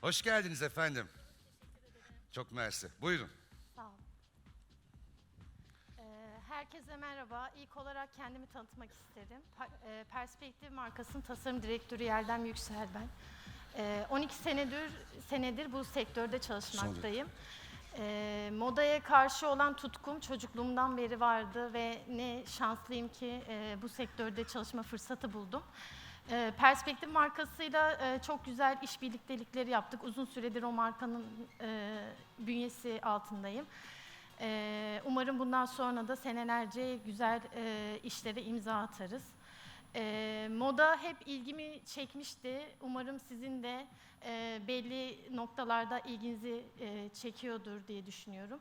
Hoş geldiniz efendim. Çok mersi. Buyurun. Sağ olun. Ee, herkese merhaba. İlk olarak kendimi tanıtmak isterim. E, Perspektif markasının tasarım direktörü Yerdem Yüksel ben. Ee, 12 senedir senedir bu sektörde çalışmaktayım. Ee, modaya karşı olan tutkum çocukluğumdan beri vardı ve ne şanslıyım ki e, bu sektörde çalışma fırsatı buldum. Ee, Perspektif markasıyla e, çok güzel iş birliktelikleri yaptık. Uzun süredir o markanın e, bünyesi altındayım. Ee, umarım bundan sonra da senelerce güzel e, işlere imza atarız. Ee, moda hep ilgimi çekmişti. Umarım sizin de belli noktalarda ilginizi çekiyordur diye düşünüyorum.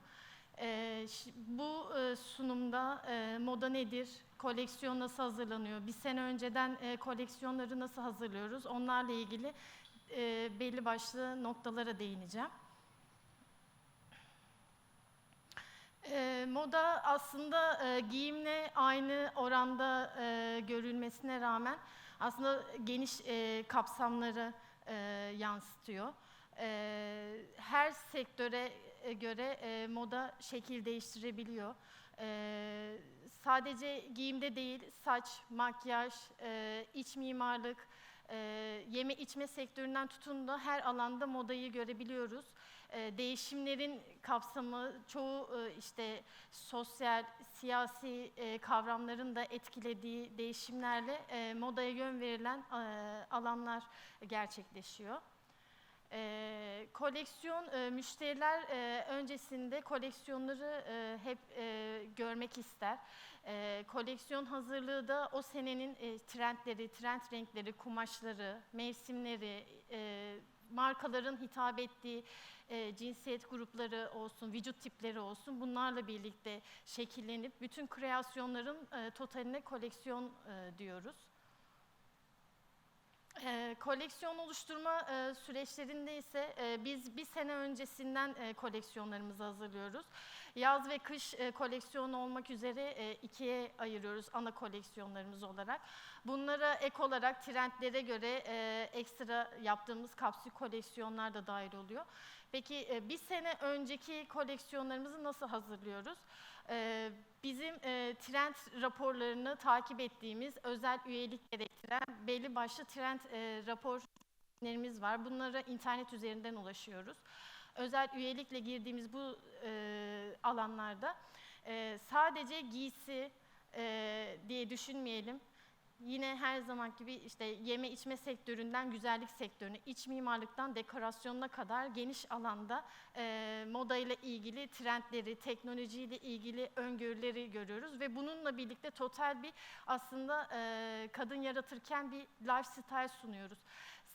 Bu sunumda moda nedir, koleksiyon nasıl hazırlanıyor, bir sene önceden e, koleksiyonları nasıl hazırlıyoruz, onlarla ilgili e, belli başlı noktalara değineceğim. E, moda aslında e, giyimle aynı oranda e, görülmesine rağmen aslında geniş e, kapsamları e, yansıtıyor. E, her sektöre e, göre e, moda şekil değiştirebiliyor. E, sadece giyimde değil, saç, makyaj, e, iç mimarlık, e, yeme içme sektöründen tutun da her alanda modayı görebiliyoruz. E, değişimlerin kapsamı çoğu e, işte sosyal, siyasi e, kavramların da etkilediği değişimlerle e, modaya yön verilen e, alanlar gerçekleşiyor. E, koleksiyon e, müşteriler e, öncesinde koleksiyonları e, hep e, görmek ister. E, koleksiyon hazırlığı da o senenin e, trendleri, trend renkleri, kumaşları, mevsimleri, e, markaların hitap ettiği e, cinsiyet grupları olsun, vücut tipleri olsun bunlarla birlikte şekillenip bütün kreasyonların e, totaline koleksiyon e, diyoruz. E, koleksiyon oluşturma e, süreçlerinde ise e, biz bir sene öncesinden e, koleksiyonlarımızı hazırlıyoruz. Yaz ve kış e, koleksiyonu olmak üzere e, ikiye ayırıyoruz ana koleksiyonlarımız olarak. Bunlara ek olarak trendlere göre e, ekstra yaptığımız kapsül koleksiyonlar da dahil oluyor. Peki bir sene önceki koleksiyonlarımızı nasıl hazırlıyoruz? Bizim trend raporlarını takip ettiğimiz özel üyelik gerektiren belli başlı trend e, raporlarımız var. Bunlara internet üzerinden ulaşıyoruz. Özel üyelikle girdiğimiz bu e, alanlarda e, sadece giysi e, diye düşünmeyelim. Yine her zaman gibi işte yeme içme sektöründen güzellik sektörüne, iç mimarlıktan dekorasyonuna kadar geniş alanda e, moda ile ilgili trendleri, teknolojiyle ilgili öngörüleri görüyoruz ve bununla birlikte total bir aslında e, kadın yaratırken bir lifestyle sunuyoruz.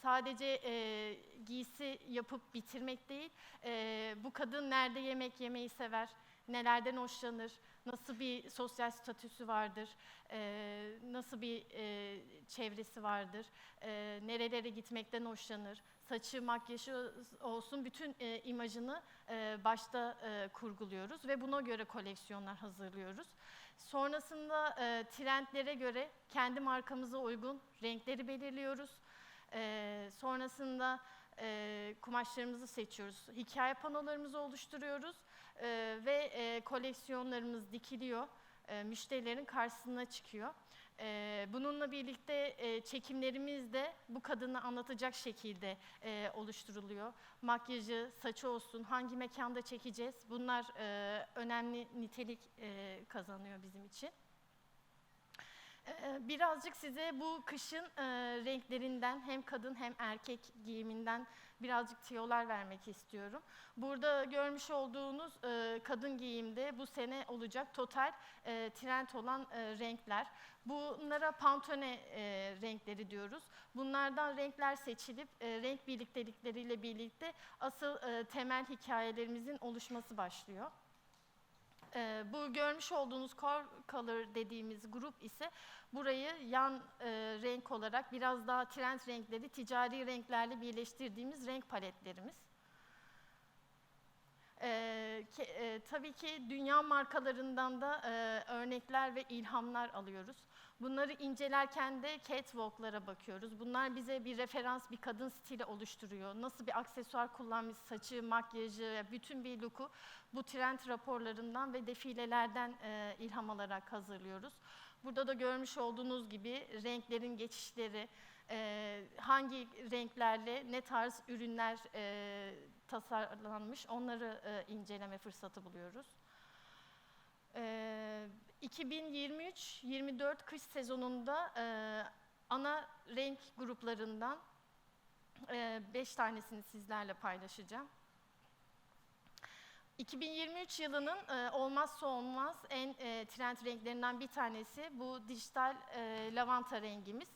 Sadece e, giysi yapıp bitirmek değil, e, bu kadın nerede yemek yemeyi sever, nelerden hoşlanır, nasıl bir sosyal statüsü vardır, e, nasıl bir e, çevresi vardır, e, nerelere gitmekten hoşlanır, saçı, makyajı olsun bütün e, imajını e, başta e, kurguluyoruz ve buna göre koleksiyonlar hazırlıyoruz. Sonrasında e, trendlere göre kendi markamıza uygun renkleri belirliyoruz. Sonrasında e, kumaşlarımızı seçiyoruz. Hikaye panolarımızı oluşturuyoruz e, ve e, koleksiyonlarımız dikiliyor. E, müşterilerin karşısına çıkıyor. E, bununla birlikte e, çekimlerimiz de bu kadını anlatacak şekilde e, oluşturuluyor. Makyajı, saçı olsun, hangi mekanda çekeceğiz bunlar e, önemli nitelik e, kazanıyor bizim için. Ee, Birazcık size bu kışın e, renklerinden hem kadın hem erkek giyiminden birazcık tiyolar vermek istiyorum. Burada görmüş olduğunuz e, kadın giyimde bu sene olacak total e, trend olan renkler. Bunlara pantone renkleri diyoruz. Bunlardan renkler seçilip renk birliktelikleriyle birlikte asıl temel hikayelerimizin oluşması başlıyor. Ee, bu görmüş olduğunuz core color dediğimiz grup ise burayı yan e, renk olarak biraz daha trend renkleri ticari renklerle birleştirdiğimiz renk paletlerimiz. Ee, ke- e, tabii ki dünya markalarından da e, örnekler ve ilhamlar alıyoruz. Bunları incelerken de catwalk'lara bakıyoruz. Bunlar bize bir referans, bir kadın stili oluşturuyor. Nasıl bir aksesuar kullanmış, saçı, makyajı, bütün bir look'u bu trend raporlarından ve defilelerden e, ilham alarak hazırlıyoruz. Burada da görmüş olduğunuz gibi renklerin geçişleri, e, hangi renklerle ne tarz ürünler e, tasarlanmış onları e, inceleme fırsatı buluyoruz. E, 2023-24 kış sezonunda e, ana renk gruplarından 5 tanesini sizlerle paylaşacağım. 2023 yılının e, olmazsa olmaz en e, trend renklerinden bir tanesi bu dijital e, lavanta rengimiz.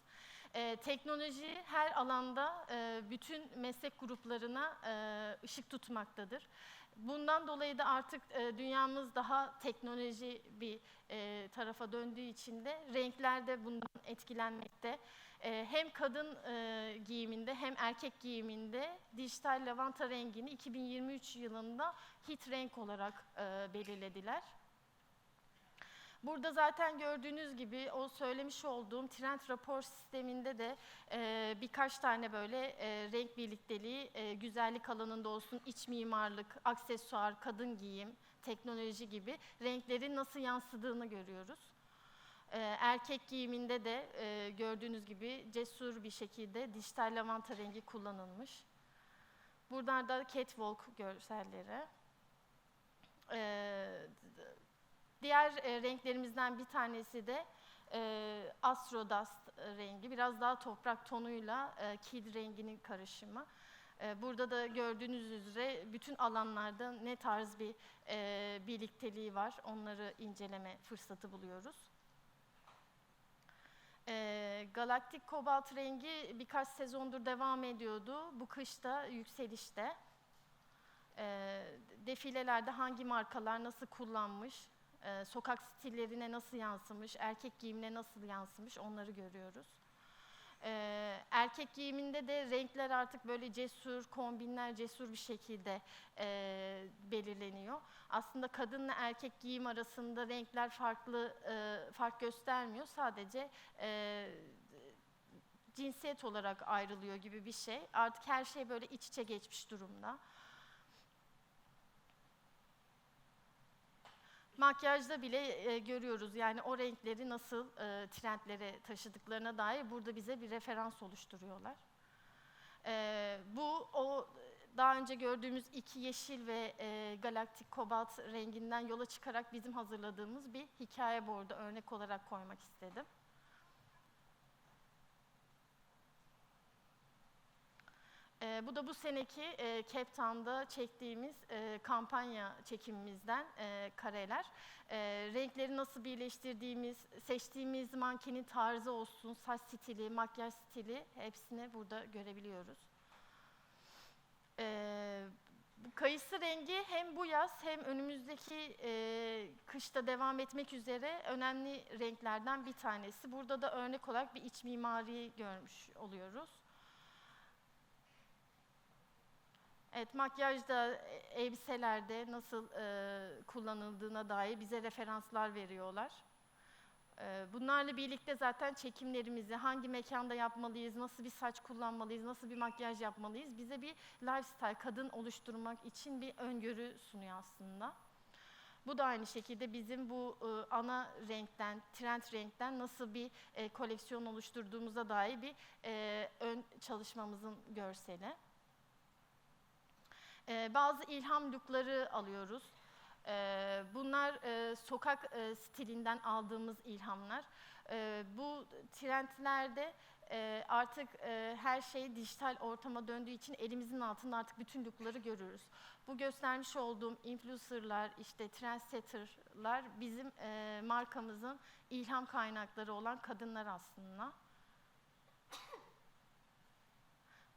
E, teknoloji her alanda e, bütün meslek gruplarına e, ışık tutmaktadır. Bundan dolayı da artık e, dünyamız daha teknoloji bir e, tarafa döndüğü için de renkler de bundan etkilenmekte. E, hem kadın e, giyiminde hem erkek giyiminde dijital lavanta rengini 2023 yılında hit renk olarak e, belirlediler. Burada zaten gördüğünüz gibi o söylemiş olduğum trend rapor sisteminde de e, birkaç tane böyle e, renk birlikteliği, e, güzellik alanında olsun, iç mimarlık, aksesuar, kadın giyim, teknoloji gibi renklerin nasıl yansıdığını görüyoruz. E, erkek giyiminde de e, gördüğünüz gibi cesur bir şekilde dijital lavanta rengi kullanılmış. Buradan da catwalk görselleri. E, Diğer e, renklerimizden bir tanesi de e, Astro Dust rengi. Biraz daha toprak tonuyla e, kid renginin karışımı. E, burada da gördüğünüz üzere bütün alanlarda ne tarz bir e, birlikteliği var onları inceleme fırsatı buluyoruz. E, galaktik kobalt rengi birkaç sezondur devam ediyordu. Bu kışta yükselişte. E, defilelerde hangi markalar nasıl kullanmış, e, sokak stillerine nasıl yansımış, erkek giyimine nasıl yansımış onları görüyoruz. E, erkek giyiminde de renkler artık böyle cesur, kombinler cesur bir şekilde e, belirleniyor. Aslında kadınla erkek giyim arasında renkler farklı, fark göstermiyor. Sadece cinsiyet olarak ayrılıyor gibi bir şey. Artık her şey böyle iç içe geçmiş durumda. Makyajda bile e, görüyoruz yani o renkleri nasıl e, trendlere taşıdıklarına dair burada bize bir referans oluşturuyorlar. E, bu o daha önce gördüğümüz iki yeşil ve e, galaktik kobalt renginden yola çıkarak bizim hazırladığımız bir hikaye board'u örnek olarak koymak istedim. E, bu da bu seneki e, Cape Town'da çektiğimiz e, kampanya çekimimizden e, kareler. E, renkleri nasıl birleştirdiğimiz, seçtiğimiz mankenin tarzı olsun, saç stili, makyaj stili hepsini burada görebiliyoruz. E, kayısı rengi hem bu yaz hem önümüzdeki e, kışta devam etmek üzere önemli renklerden bir tanesi. Burada da örnek olarak bir iç mimari görmüş oluyoruz. Evet, makyajda, e, elbiselerde nasıl e, kullanıldığına dair bize referanslar veriyorlar. E, bunlarla birlikte zaten çekimlerimizi hangi mekanda yapmalıyız, nasıl bir saç kullanmalıyız, nasıl bir makyaj yapmalıyız bize bir lifestyle, kadın oluşturmak için bir öngörü sunuyor aslında. Bu da aynı şekilde bizim bu e, ana renkten, trend renkten nasıl bir e, koleksiyon oluşturduğumuza dair bir e, ön çalışmamızın görseli. Ee, bazı ilham lookları alıyoruz. Ee, bunlar e, sokak e, stilinden aldığımız ilhamlar. Ee, bu trendlerde e, artık e, her şey dijital ortama döndüğü için elimizin altında artık bütün lookları görürüz. Bu göstermiş olduğum influencerlar, işte trendsetterlar bizim e, markamızın ilham kaynakları olan kadınlar aslında.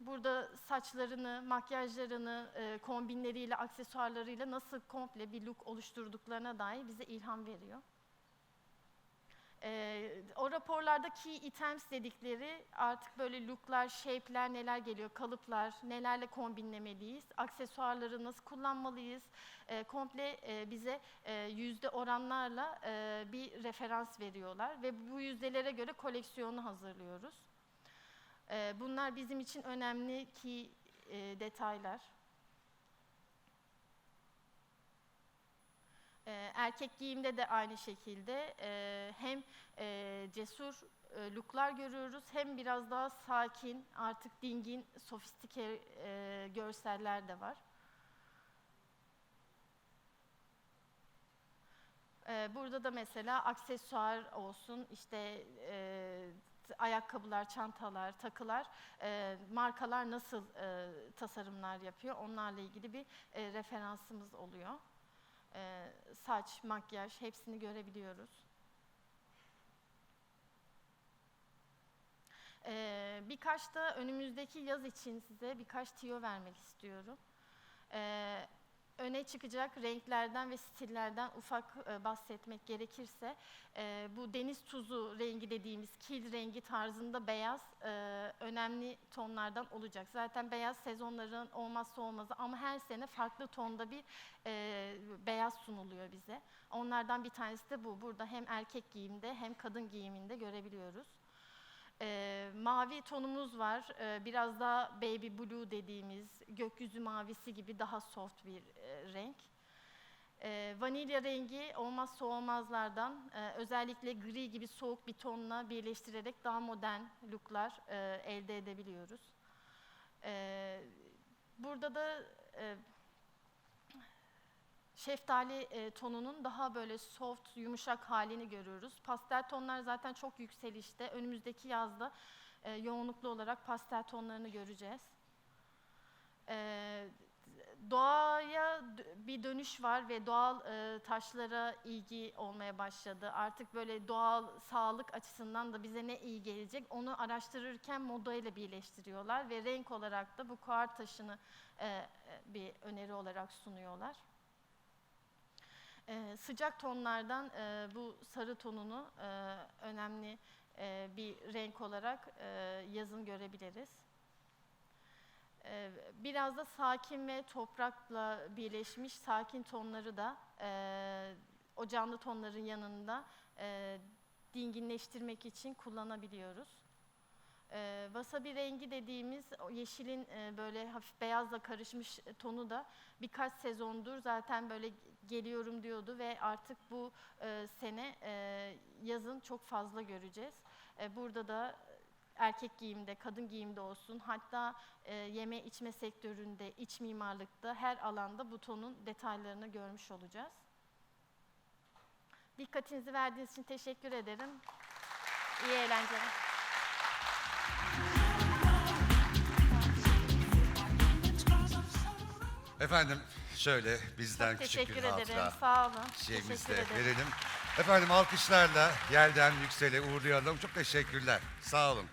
Burada saçlarını, makyajlarını, e, kombinleriyle, aksesuarlarıyla nasıl komple bir look oluşturduklarına dair bize ilham veriyor. Ee, o raporlarda key items dedikleri artık böyle looklar, shape'ler neler geliyor, kalıplar, nelerle kombinlemeliyiz, aksesuarları nasıl kullanmalıyız, Ee, komple e, bize e, yüzde oranlarla e, bir referans veriyorlar ve bu yüzdelere göre koleksiyonu hazırlıyoruz. Ee, bunlar bizim için önemli key e, detaylar. Ee, erkek giyimde de aynı şekilde e, hem e, cesur e, görüyoruz hem biraz daha sakin, artık dingin, sofistike e, görseller de var. Ee, burada da mesela aksesuar olsun, işte ayakkabılar, çantalar, takılar, e, markalar nasıl e, tasarımlar yapıyor, onlarla ilgili bir e, referansımız oluyor. E, saç, makyaj hepsini görebiliyoruz. E, birkaç da önümüzdeki yaz için size birkaç tiyo vermek istiyorum. E, öne çıkacak renklerden ve stillerden ufak e, bahsetmek gerekirse e, bu deniz tuzu rengi dediğimiz kil rengi tarzında beyaz e, önemli tonlardan olacak. Zaten beyaz sezonların olmazsa olmazı ama her sene farklı tonda bir beyaz sunuluyor bize. Onlardan bir tanesi de bu. Burada hem erkek giyimde hem kadın giyiminde görebiliyoruz. Ee, mavi tonumuz var. Ee, biraz daha baby blue dediğimiz gökyüzü mavisi gibi daha soft bir e, renk. Ee, vanilya rengi olmazsa olmazlardan e, özellikle gri gibi soğuk bir tonla birleştirerek daha modern looklar e, elde edebiliyoruz. Ee, burada da e, şeftali e, tonunun daha böyle soft, yumuşak halini görüyoruz. Pastel tonlar zaten çok yükselişte. Önümüzdeki yazda e, yoğunluklu olarak pastel tonlarını göreceğiz. E, doğaya bir dönüş var ve doğal e, taşlara ilgi olmaya başladı. Artık böyle doğal sağlık açısından da bize ne iyi gelecek onu araştırırken moda ile birleştiriyorlar ve renk olarak da bu kuar taşını e, e, bir öneri olarak sunuyorlar. Ee, sıcak tonlardan e, bu sarı tonunu e, önemli e, bir renk olarak e, yazın görebiliriz. E, biraz da sakin ve toprakla birleşmiş sakin tonları da e, o canlı tonların yanında e, dinginleştirmek için kullanabiliyoruz. E, wasabi rengi dediğimiz o yeşilin e, böyle hafif beyazla karışmış tonu da birkaç sezondur zaten böyle geliyorum diyordu ve artık bu e, sene e, yazın çok fazla göreceğiz. E, burada da erkek giyimde, kadın giyimde olsun hatta e, yeme içme sektöründe, iç mimarlıkta her alanda bu tonun detaylarını görmüş olacağız. Dikkatinizi verdiğiniz için teşekkür ederim. İyi eğlenceler. Efendim şöyle bizden Çok küçük teşekkür bir ederim. hatıra Sağ olun. Teşekkür de ederim. verelim. Efendim alkışlarla yerden yüksele uğurlayalım. Çok teşekkürler. Sağ olun.